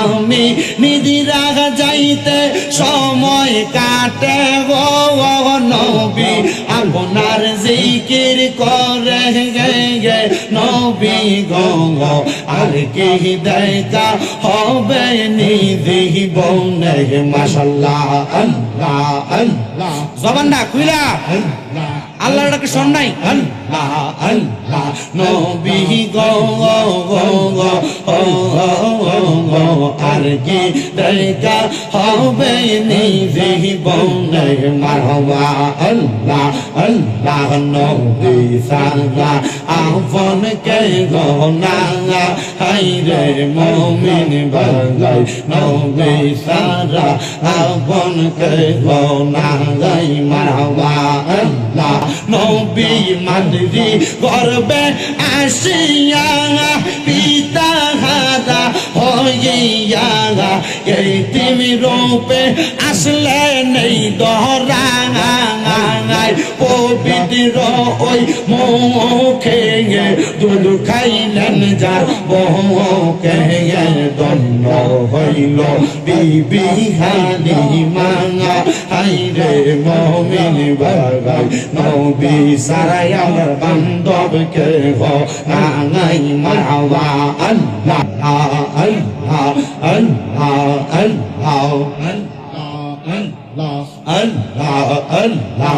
আমি নিদিরা যাইতে সময় কাটে গো নবী। আপনার জিকির করে গে নবী গো গো। আর কি দেখা হবে নিধি বনে মাসাল্লাহ আল্লাহ আল্লাহ। জবানটা খুইলা। আল্লাহর ডাকে শোন নাই। আল্লাহ আল্লাহ, নবী গো গো গো মার্গে দরগা হবে নিজেই বৌনের মারবা আল্লাহ আল্লাহ, নবী সালা আহ্বান কে গোনা হাইরে মমিন বালাই নবী সারা আহ্বান কে গোনা গাই মারবা আল্লাহ, নবী মাদ্রি করবে আসিয়া পিতা এই তিমি রূপে আসলে নেই দহরাঙাই পবিত্র ওই মুখে দুধ খাইলেন যা বহুকে দণ্ড হইল। বিবি হালি মাঙা, হাই আল্লাহ আল্লাহ আল্লাহ আল্লাহ। আল্লাহ আল্লাহ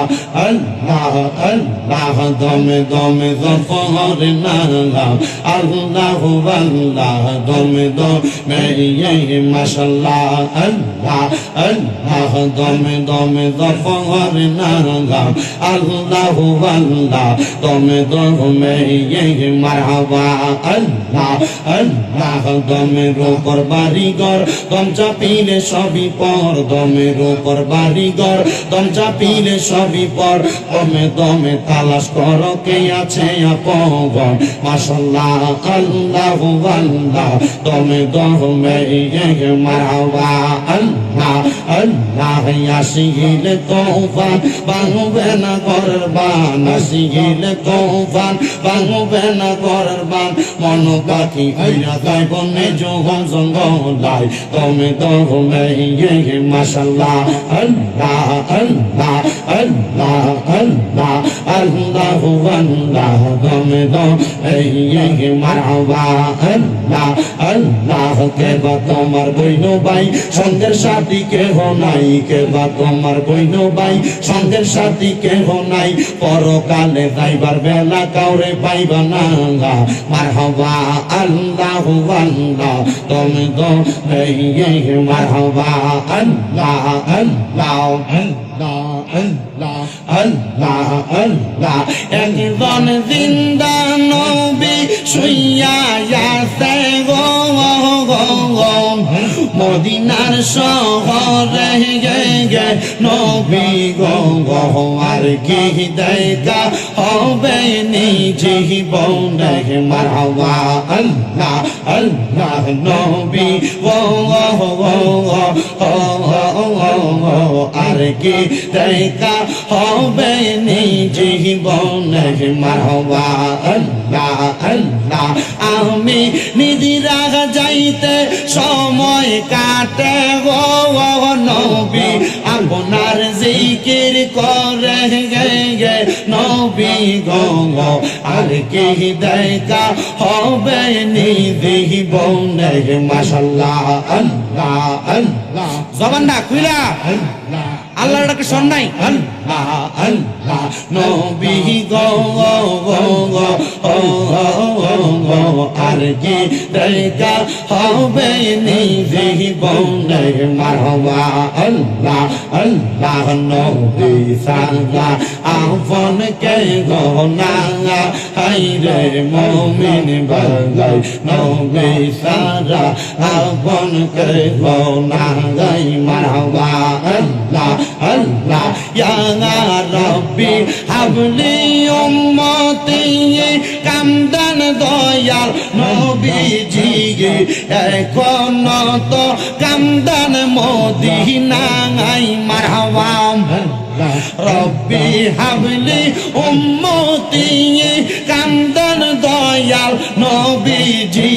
আল্লাহ দমে দমে জফর নালা আল্লাহ আল্লাহ দমে দমে ইয়ে মাশাল্লাহ আল্লাহ আল্লাহ দমে দমে জফর নালা আল্লাহ আল্লাহ দমে দমে ইয়ে মারহাবা আল্লাহ আল্লাহ দমের উপর বাড়িঘর দম চাপিলে সবই পর দমের উপর বাড়িঘর দম চাপিলে সবই পর। দমে দমে তালাশ কর, কে আছে আপন? মাশাল্লাহ, আল্লাহ আল্লাহ। দমে দমে মারহাবা আল্লাহ আল্লাহ, আসিলে তোফান বাংবে না ঘরের বান আসিলে তোফান বাংবে না ঘরের বান মন পাখি হইয়া গাই বনে যোগম জঙ্গলাই তুমি তুমি ইয়ে মাশাল্লাহ, আল্লাহ আল্লাহ আল্লাহ আল্লাহ আল্লাহ আল্লাহ তুমি তুমি ইয়ে মারহাবা আল্লাহ আল্লাহ কে বা তোমার বইনো ভাই সঙ্গের সাথী কেহ নাই কে বা তোমার বইনো ভাই সঙ্গের সাথী কেহ নাই পরকালে যাইবার বেলা কাউরে পাইবা না মার হবা আল্লাহ আল্লাহ তুমি তো মার হবা আল্লাহ আল্লাহ একজন জিন্দা নবী শুইয়া আছে গো গো মদিনার শহরে গে গে নবী গো গো আর কি দেখা হবে নিজে বনে মারহাবা আল্লাহ আল্লাহ নবী গো কি দেখা হবে নিজে বনে মারহাবা আল্লাহ আল্লাহ আমি নিদিরা যাইতে সময় কাটে গো নবী। আপনার জিকির করে গে নবী গো আর কি দেখা হবে নিধি বনে মাশাল্লাহ আল্লাহ আল্লাহ। জবানটা খুইলা। আল্লাহ। আল্লাহর ডাকে শোন নাই? আল্লাহ আল্লাহ নবী গো গো গো গো ও গো আর কি দেখা হবে নিধি বনে মারহাবা আল্লাহ আল্লাহ নবী সারা আপন কে গো না হাই রে মমিন বাগাই নবী সারা আপন কে গো গাই মারহাবা আল্লাহ আল্লাহ ইয়া রব্বি হাবলি উম্মতি কামদান দয়াল নবীজি এখন তো কামদান মদিনাই মারহাবাম রব্বি হাবলি উম্মতি কামদান দয়াল নবীজি।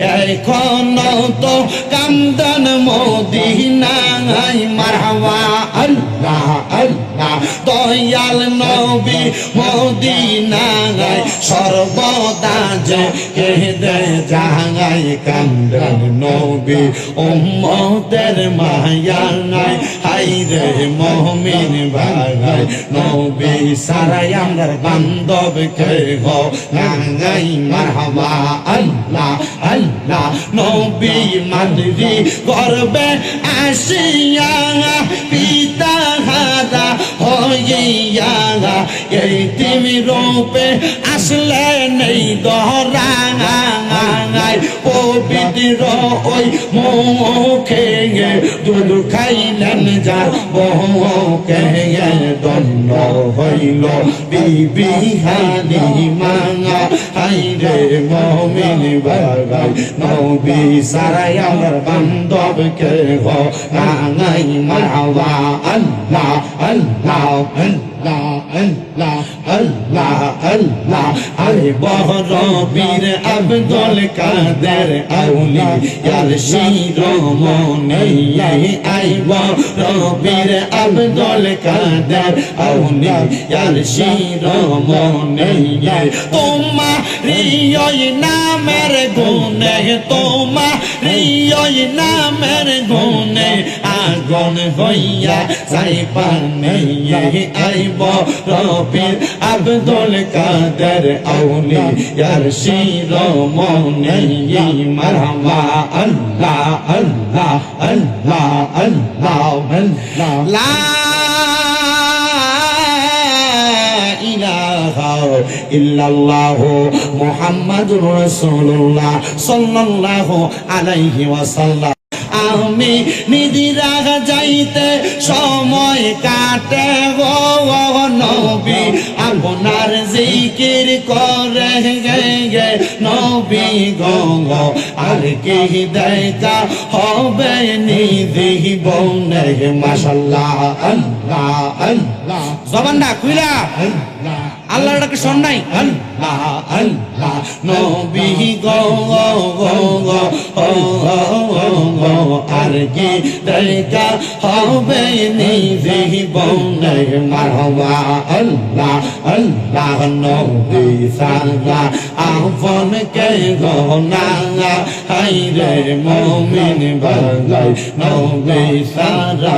এখন তো কান্দন মদিনায়। মারহাবা আল্লাহ আল্লাহ। দয়াল নবী মদিনায় সর্বদা যে কেঁদে যায় কান্দন নবী উম্মতের মায়ায় হাই রে মহমিন ভাগাই নবী সারাই আমার বান্ধব কে গো গাঙ্গাই মারহাবা আল্লাহ আল্লাহ নবী মানরি গর্বে আসিয়া পিতা হারা হইয়া এই তিমি রূপে আসলে নেই দহরাঙায় পবিত্র ওই মুখে দুধ খাইলেন বহুকে দণ্ড হইল। বিবি হানি মাঙা, হাই রে মমিন বাগাই নবী সারাই আমার বান্ধবকে গো গাঙাই মারহাবা আল্লাহ আল্লাহ আল্লাহ। আল্লাহ আল্লাহ আল্লাহ আরে বহর বীর আব্দুল কাদের আউলি ইয়ার শিরোমণি আইব রবীর আব্দুল কাদের আউলি ইয়ার শিরোমণি তোমা রিয়ই নামের গুনে তোমা রিয়ই নামের গুনে আগুন হইয়া যাই পানে আইব রবির আব্দুল কাদের আউলি ইয়ার শিরোমণি মারহাবা আল্লাহ আল্লাহ আল্লাহ আল্লাহ আল্লাহ লা ইলাহা ইল্লাল্লাহ মুহাম্মাদুর রাসূলুল্লাহ সাল্লাল্লাহু আলাইহি ওয়াসাল্লাম আমি নিদিরা যাইতে সময় কাটে গো নবী। আপনার জিকির করে গে নবী গো আর কি দেখা হবে নিধি বনে মাশাল্লাহ আল্লাহ আল্লাহ। জবানটা খুইলা আল্লাহর ডাকে শোন নাই। আল্লাহ আল্লাহ। নবী গো। থেকে দেখা হবে নিজেই বৌনের মারবা আল্লাহ আল্লাহ, নবী সালা আপন কে গোনা হাইরে মমিন বালাই নবী সারা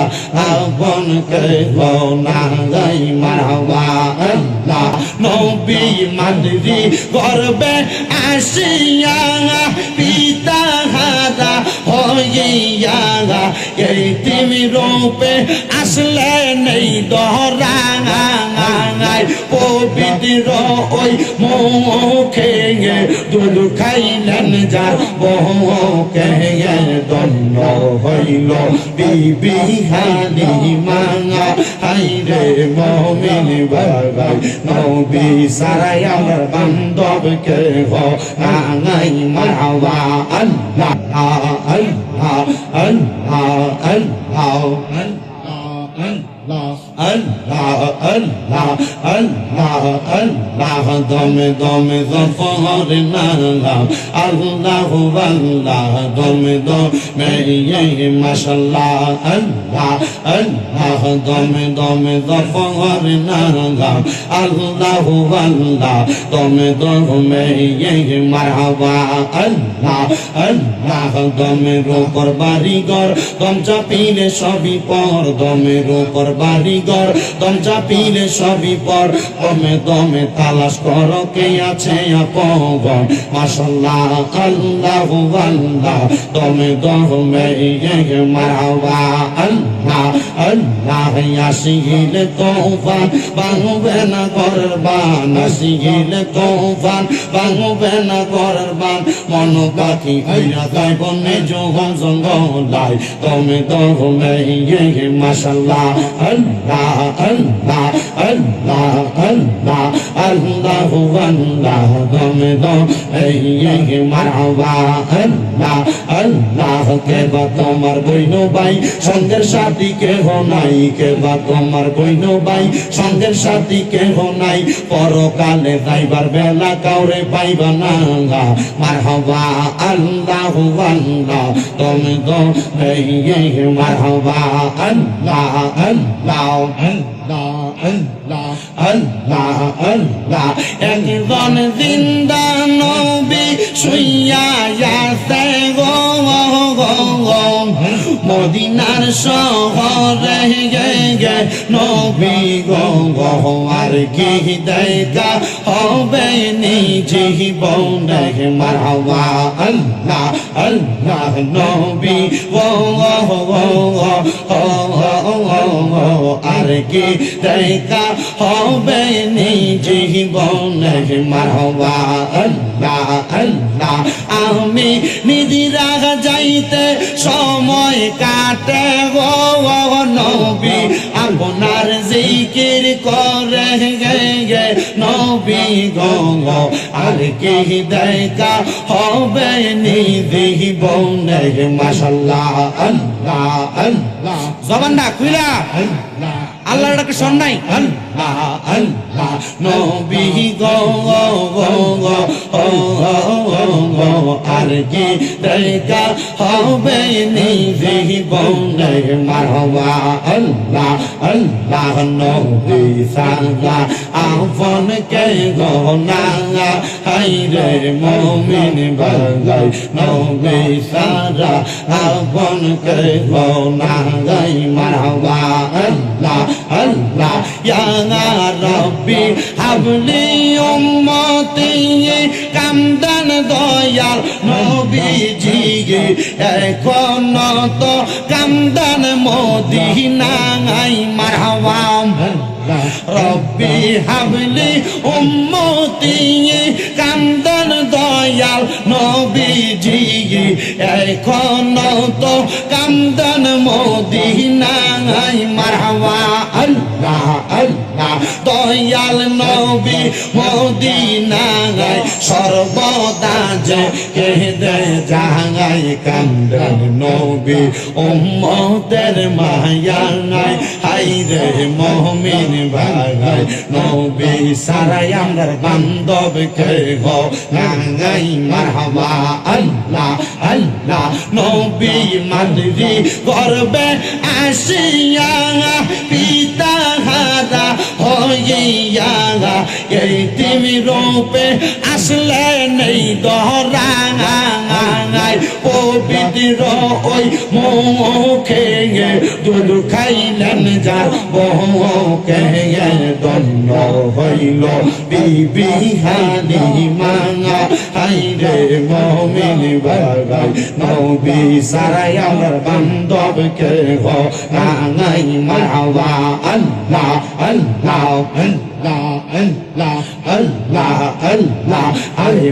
আপন কে গোনা গাই মারবা আল্লাহ, নবী মাদরি গর্বে আসিয়া পি হইয়া এই তিমি রূপে আসলে নেই দহরাঙায় পবিত্র ওই মুখে দুধ খাইলেন যার বহুকে দণ্ড হইল। বিবি হানি মাঙা হাই রে মমিন বাগাই নবী সারাই আমার বান্ধবকে গো গাঙাই মারহাবা আল্লাহ আল্লাহ আল্লাহ আল্লাহ আল্লাহ। আল্লাহ আল্লাহ আল্লাহ আল্লাহ দমে দমে দফর নালাম আল্লাহ আল্লাহ দমে দমে ইয়ে মাশাল্লাহ আল্লাহ আল্লাহ দমে দমে দফর নালাম আল্লাহ আল্লাহ দমে দমে ইয়ে মারহাবা আল্লাহ আল্লাহ দমের উপর বাড়িঘর দম চাপিলে সবই পর দমের উপর বাড়িঘর দম চাপিলে সবই পর। দমে দমে তালাশ কর, কে আছে আপন? মাশাল্লাহ, আল্লাহ আল্লাহ। দমে দমে মারহাবা আল্লাহ আল্লাহ, আসিলে তোফান বাংবে না করবান, আসিলে তোফান বাংবে না করবান, মন পাখি হইয়া তাই বনে যোগন জঙ্গলাই তুমি দমে ইয়ে মাশাল্লাহ, আল্লাহ আল্লাহ আল্লাহ আল্লাহ আল্লাহ দমে দম এই এই মারহাবা আল্লাহ আল্লাহ কে বা তোমার বইন ভাই সঙ্গের সাথী কেহ নাই কে তোমার বইন ভাই সঙ্গের সাথী কেহ নাই পরকালে যাইবার বেলা কাউরে পাইবা না মারহাবা আল্লাহ আল্লাহ তুমি তো এই মারহাবা আল্লাহ আল্লাহ একজন জিন্দা নবী শুইয়া আছে গো মদিনার শহরে গে গে নবী গো গো আর হবে নিজে বনে মারহাবা আল্লাহ আল্লাহ নবী গো আর কি দেখা হবে নিজে বনে মারহাবা আল্লাহ আল্লাহ, আমি নিদিরা যাইতে সময় কাটে। গো নবী, আপনার জিকির করে গে নবী গো গো আর কি দেখা হবে নিদি বনে মাশাল্লাহ। আল্লাহ আল্লাহ জবানটা খুইলা। আল্লাহ আল্লাহর ডাকে শোন নাই। আর কি দেখা হবে নিভি বনে মারহবা। আল্লাহ আল্লাহ, নবী সাল্লাহ আপন কে গো না হাই রে মমিন বাগাই নবী সারা। আপন কে গো না গাই মারহবা, আল্লাহ আল্লাহ। ইয়া রব্বি হাবলি উম্মতি কামদান দয়াল নবীজি এখন তো কামদান মদিনাই মারহাবা। রব্বি হাবলি উম্মতি নবীজি, এখন তো কামদান মদিনাই মারহাবা আল্লাহ আল্লাহ, দয়াল নবী মদিনায়। সর্বদা যে কেঁদে জাগাই কান্দান নবী উম্মতের মায়া নাই। হাই রে মহমিন ভাগাই নবী সারাই। আমার বান্ধব কে গো গাঙ্গাই মারহাবা, আল্লাহ আল্লাহ, নবী মাদরি গর্বে আসিয়া পিতা হারা হইয়া এই তিমি রূপে আসলে নেই দহরাঙাই পবিত্র ওই মুখে। দুধ খাইলেন যা বহুকে দণ্ড হইল। বিবি হানি মাঙা হাই রে মমিন বাগাই নবী সারাই আমার বান্ধব কে গো গাঙাই মারহাবা আল্লাহ আল্লাহ আল্লাহ আরে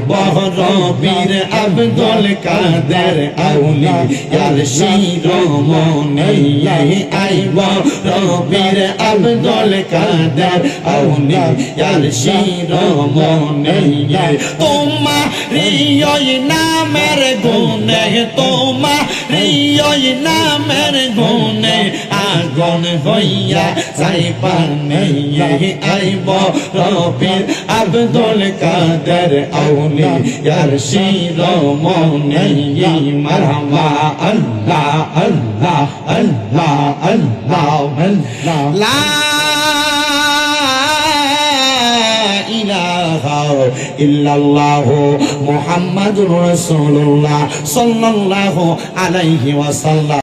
বীর আব্দুল কাদের আউলি, ইয়ার শিরোমণি। আইব রবির আব্দুল কাদের আউলি ইয়ার শিরোমণি তোমা রিয়ই নামের গুনে তোমার নামের গুনে আগুন হইয়া যাই পানে আইব রবির আব্দুল কাদের আউলি, ইয়ার শিরোমণি মারহামা। আল্লাহ আল্লাহ আল্লাহ আল্লাহ আল্লাহ। লা ইলাহা সাল্লাল্লাহু আলাইহি ওয়াসাল্লাম।